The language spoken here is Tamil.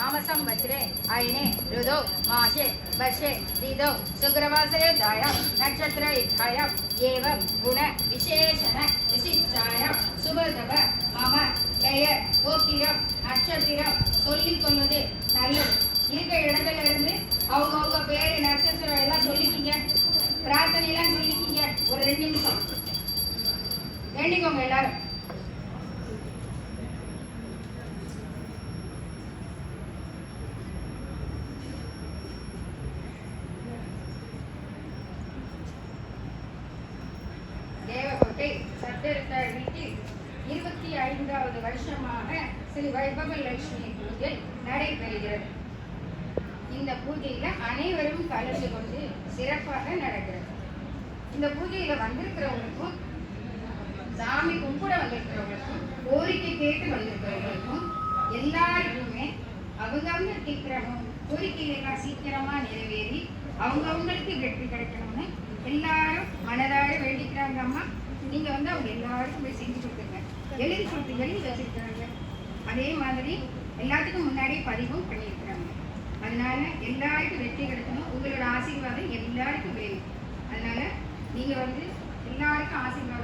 नामसं वज्रे अयने ऋदौ माशे वर्षे ऋदौ शुक्रवासरेधायां नक्षत्रयुद्धायां एवं गुण विशेषण विशिष्टायां சுபதப மம பெயர் கோத்திரம் நட்சத்திரம் சொல்லிக் கொள்வது நல்லது இருக்க இடத்துல இருந்து அவங்க அவங்க பேரு நட்சத்திரம் எல்லாம் சொல்லிக்கிங்க பிரார்த்தனை எல்லாம் சொல்லிக்கிங்க ஒரு ரெண்டு நிமிஷம் வேண்டிக்கோங்க எல்லாரும் ஐந்தாவது வருஷமாக ஸ்ரீ வைபவ லட்சுமி பூஜை நடைபெறுகிறது. இந்த பூஜையில அனைவரும் கலந்து கொண்டு சிறப்பாக நடக்கிறது. இந்த பூஜையில வந்திருக்கிறவங்களுக்கும் சாமி கும்பிட வந்திருக்கிறவங்களுக்கும் கோரிக்கை கேட்டு வந்திருக்கிறவங்களுக்கும் எல்லாருக்குமே அவங்கவுங்க கேட்கிறவங்க கோரிக்கைகள்லாம் சீக்கிரமா நிறைவேறி அவங்கவுங்களுக்கு வெற்றி கிடைக்கணும்னு எல்லாரும் மனதார வேண்டிக்கிறாங்க அம்மா. நீங்க வந்து அவங்க எல்லாருக்கும் போய் செஞ்சு கொடுத்துருங்க. எழுதி கொடுத்து எழுதி வச்சிருக்கிறாங்க. அதே மாதிரி எல்லாத்துக்கும் முன்னாடி பதிவும் பண்ணியிருக்கிறாங்க. அதனால எல்லாருக்கும் வெற்றி கிடைக்கணும். உங்களோட ஆசீர்வாதம் எல்லாருக்கும் வேணும் அதனால நீங்க வந்து எல்லாருக்கும் ஆசீர்வாதம்